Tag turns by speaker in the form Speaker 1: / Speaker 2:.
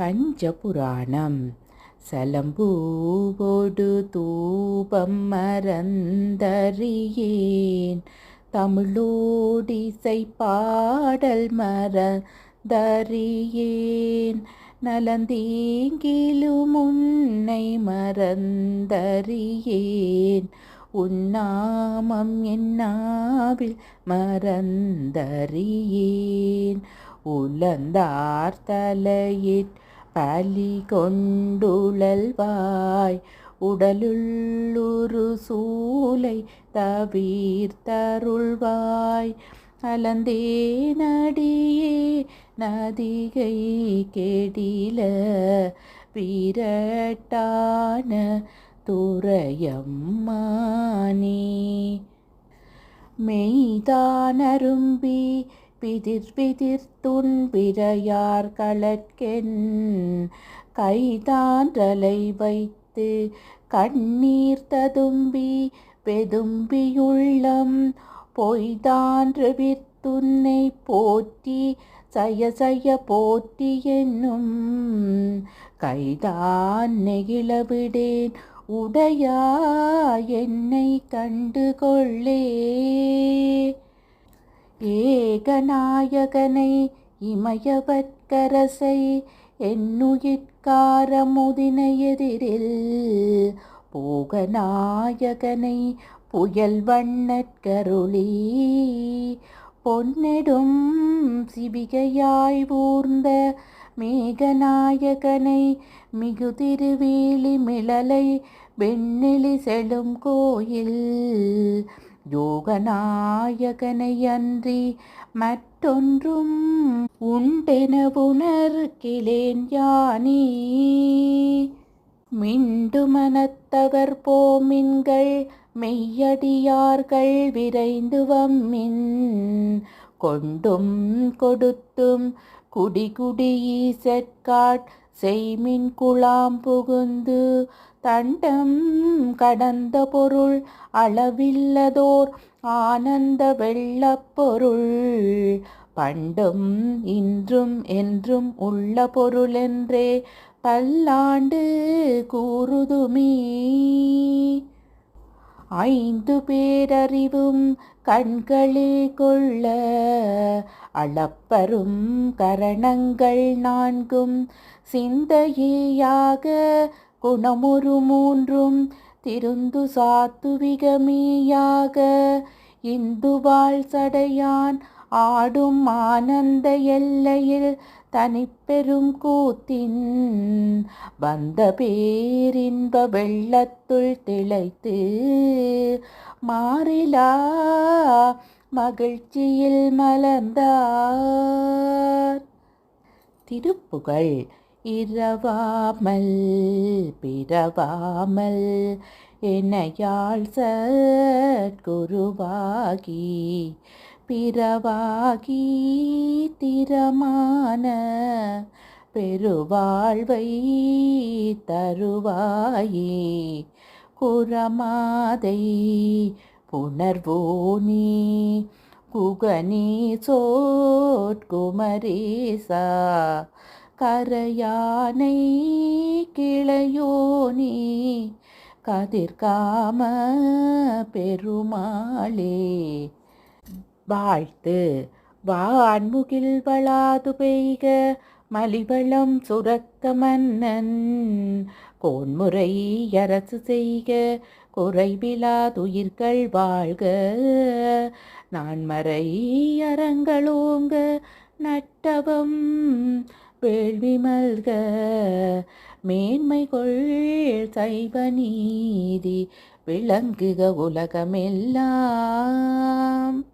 Speaker 1: பஞ்சபுராணம். சலம்பூவோடு தூபம் மறந்தறியேன். தமிழோடிசை பாடல் மறந்தறியேன். நலந்தீங்கிலும் உன்னை மறந்தறியேன். உன்னாமம் என்னாவில் மறந்தறியேன். உலந்தார் தலையிட் பலி கொண்டுழல்வாய் உடலுள்ளுரு சூலை தவிர்த்தருள்வாய். அலந்தே நடியே நதிகை கெடில பிரட்டான துறையம்மானே. மெய்தானரும்பி பிதிர் பிதிர் துன்பிரையார் களற்கென் கைதான்றலை வைத்து கண்ணீர் ததும்பி பெதும்பியுள்ளம். பொய்தான்று வித்துன்னை போற்றி சய சய போற்றி என்னும். கைதான் நெகிழவிடேன் உடையா என்னை கண்டுகொள்ளே ஏகநாயகனை இமயவற்கரசை என்னுயிர்காரமுதினை எதிரில் போகநாயகனை புயல் வண்ணற்கருளி பொன்னெடும் சிவிகையாய் ஊர்ந்த மேகநாயகனை மிகுதிருவேலி மிளலை வெண்ணிலி செழும் கோயில். யோகநாயகனை அன்றி மற்றொன்றும் உண்டென உணர்கிலேன் யானே. மிண்டு மனத்தவர் போமின்கள் மெய்யடியார்கள் விரைந்து வம்மின். கொண்டும் கொடுத்தும் குடிகுடியீசற்காட் செய்மின் குழாம் புகுந்து தண்டம் கடந்த பொருள் அளவில்லதோர் ஆனந்த வெள்ளப்பொருள் பண்டும் இன்றும் என்றும் உள்ள பொருளென்றே பல்லாண்டு கூறுதுமே. ஐந்து பேரறிவும் கண்களே கொள்ள அளப்பரும் கரணங்கள் நான்கும். சிந்தையாக குணமுறு மூன்றும் திருந்து சாத்துவிகமேயாக. இந்துவாள் சடையான் ஆடும் ஆனந்த எல்லையில் தனிப்பெரும் கூத்தின் வந்த பேரின்ப வெள்ளத்துள் திளைத்து மாறிலா மகிழ்ச்சியில் மலர்ந்தார். திருப்புகழ் இரவாமல் பிறவாமல் என்னையாள் சற்குருவாகி பிறவாகி திறமான பெருவாழ்வை தருவாயே. குரமாதை புணர்வோனே குகனே சோட்குமரேசா கரையானை கிளையோனே கதிர்காம பெருமாளே. வாழ்த்து. வான்முகில் வளாது பெய்க மலிவளம் சுரக்க மன்னன். கோன்முறை அரசு செய்க குறைவிலாதுயிர்கள் வாழ்க. நான் மறை அரங்களோங்க நட்டவம் வேள்வி மல்க மேன்மை கொள் சைவ நீதி விளங்குக உலகமெல்லாம்.